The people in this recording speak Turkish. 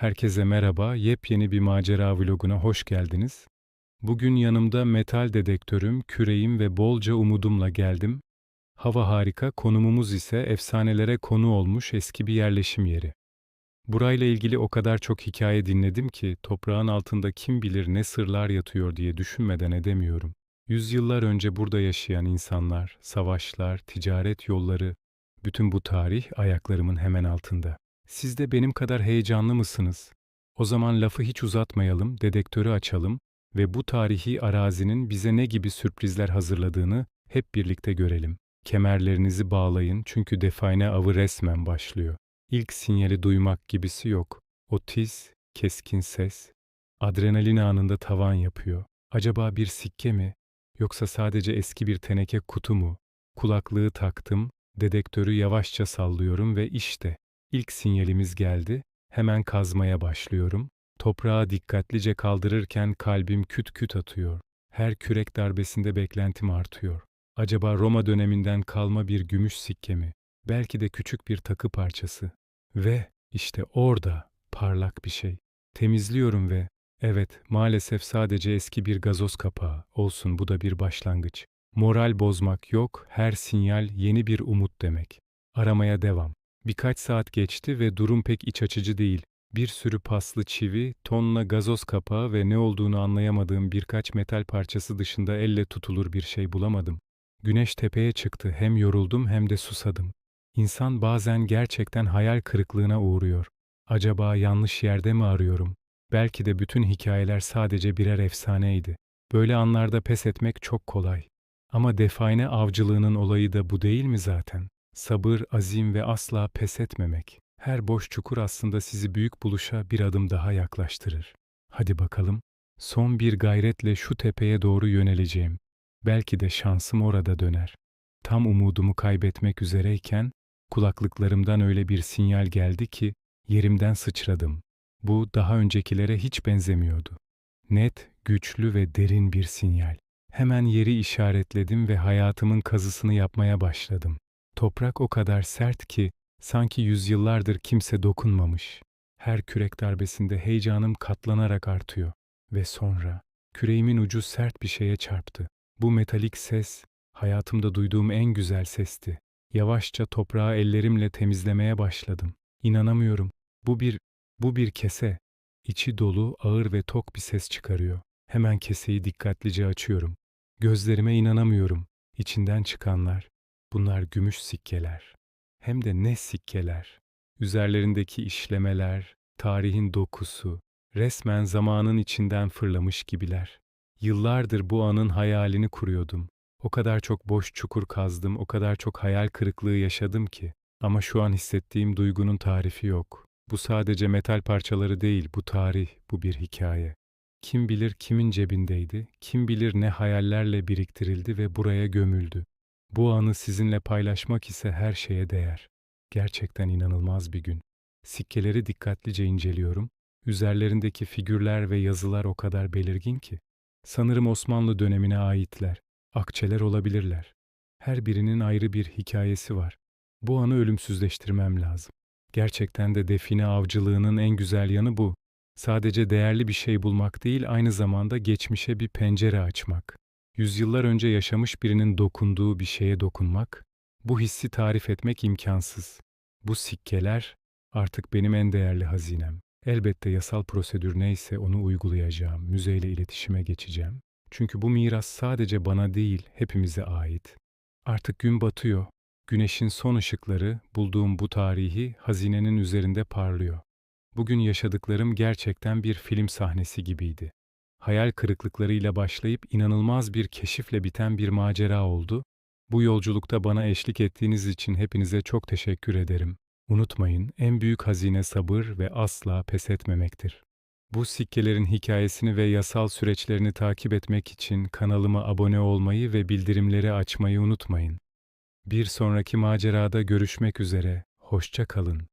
Herkese merhaba, yepyeni bir macera vloguna hoş geldiniz. Bugün yanımda metal dedektörüm, küreğim ve bolca umudumla geldim. Hava harika, konumumuz ise efsanelere konu olmuş eski bir yerleşim yeri. Burayla ilgili o kadar çok hikaye dinledim ki toprağın altında kim bilir ne sırlar yatıyor diye düşünmeden edemiyorum. Yüzyıllar önce burada yaşayan insanlar, savaşlar, ticaret yolları, bütün bu tarih ayaklarımın hemen altında. Siz de benim kadar heyecanlı mısınız? O zaman lafı hiç uzatmayalım, dedektörü açalım ve bu tarihi arazinin bize ne gibi sürprizler hazırladığını hep birlikte görelim. Kemerlerinizi bağlayın çünkü define avı resmen başlıyor. İlk sinyali duymak gibisi yok. O tiz, keskin ses, adrenalin anında tavan yapıyor. Acaba bir sikke mi? Yoksa sadece eski bir teneke kutu mu? Kulaklığı taktım, dedektörü yavaşça sallıyorum ve işte ilk sinyalimiz geldi. Hemen kazmaya başlıyorum. Toprağı dikkatlice kaldırırken kalbim küt küt atıyor. Her kürek darbesinde beklentim artıyor. Acaba Roma döneminden kalma bir gümüş sikke mi? Belki de küçük bir takı parçası. Ve işte orada parlak bir şey. Temizliyorum ve evet maalesef sadece eski bir gazoz kapağı. Olsun bu da bir başlangıç. Moral bozmak yok, her sinyal yeni bir umut demek. Aramaya devam. Birkaç saat geçti ve durum pek iç açıcı değil. Bir sürü paslı çivi, tonla gazoz kapağı ve ne olduğunu anlayamadığım birkaç metal parçası dışında elle tutulur bir şey bulamadım. Güneş tepeye çıktı, hem yoruldum hem de susadım. İnsan bazen gerçekten hayal kırıklığına uğruyor. Acaba yanlış yerde mi arıyorum? Belki de bütün hikayeler sadece birer efsaneydi. Böyle anlarda pes etmek çok kolay. Ama define avcılığının olayı da bu değil mi zaten? Sabır, azim ve asla pes etmemek. Her boş çukur aslında sizi büyük buluşa bir adım daha yaklaştırır. Hadi bakalım, son bir gayretle şu tepeye doğru yöneleceğim. Belki de şansım orada döner. Tam umudumu kaybetmek üzereyken, kulaklıklarımdan öyle bir sinyal geldi ki, yerimden sıçradım. Bu daha öncekilere hiç benzemiyordu. Net, güçlü ve derin bir sinyal. Hemen yeri işaretledim ve hayatımın kazısını yapmaya başladım. Toprak o kadar sert ki sanki yüzyıllardır kimse dokunmamış. Her kürek darbesinde heyecanım katlanarak artıyor ve sonra küreğimin ucu sert bir şeye çarptı. Bu metalik ses hayatımda duyduğum en güzel sesti. Yavaşça toprağı ellerimle temizlemeye başladım. İnanamıyorum. Bu bir bu bir kese. İçi dolu, ağır ve tok bir ses çıkarıyor. Hemen keseyi dikkatlice açıyorum. Gözlerime inanamıyorum. İçinden çıkanlar. Bunlar gümüş sikkeler. Hem de ne sikkeler. Üzerlerindeki işlemeler, tarihin dokusu, resmen zamanın içinden fırlamış gibiler. Yıllardır bu anın hayalini kuruyordum. O kadar çok boş çukur kazdım, o kadar çok hayal kırıklığı yaşadım ki. Ama şu an hissettiğim duygunun tarifi yok. Bu sadece metal parçaları değil, bu tarih, bu bir hikaye. Kim bilir kimin cebindeydi, kim bilir ne hayallerle biriktirildi ve buraya gömüldü. Bu anı sizinle paylaşmak ise her şeye değer. Gerçekten inanılmaz bir gün. Sikkeleri dikkatlice inceliyorum. Üzerlerindeki figürler ve yazılar o kadar belirgin ki. Sanırım Osmanlı dönemine aitler. Akçeler olabilirler. Her birinin ayrı bir hikayesi var. Bu anı ölümsüzleştirmem lazım. Gerçekten de define avcılığının en güzel yanı bu. Sadece değerli bir şey bulmak değil, aynı zamanda geçmişe bir pencere açmak. Yüzyıllar önce yaşamış birinin dokunduğu bir şeye dokunmak, bu hissi tarif etmek imkansız. Bu sikkeler artık benim en değerli hazinem. Elbette yasal prosedür neyse onu uygulayacağım, müzeyle iletişime geçeceğim. Çünkü bu miras sadece bana değil, hepimize ait. Artık gün batıyor. Güneşin son ışıkları bulduğum bu tarihi hazinenin üzerinde parlıyor. Bugün yaşadıklarım gerçekten bir film sahnesi gibiydi. Hayal kırıklıklarıyla başlayıp inanılmaz bir keşifle biten bir macera oldu. Bu yolculukta bana eşlik ettiğiniz için hepinize çok teşekkür ederim. Unutmayın, en büyük hazine sabır ve asla pes etmemektir. Bu sikkelerin hikayesini ve yasal süreçlerini takip etmek için kanalıma abone olmayı ve bildirimleri açmayı unutmayın. Bir sonraki macerada görüşmek üzere, hoşça kalın.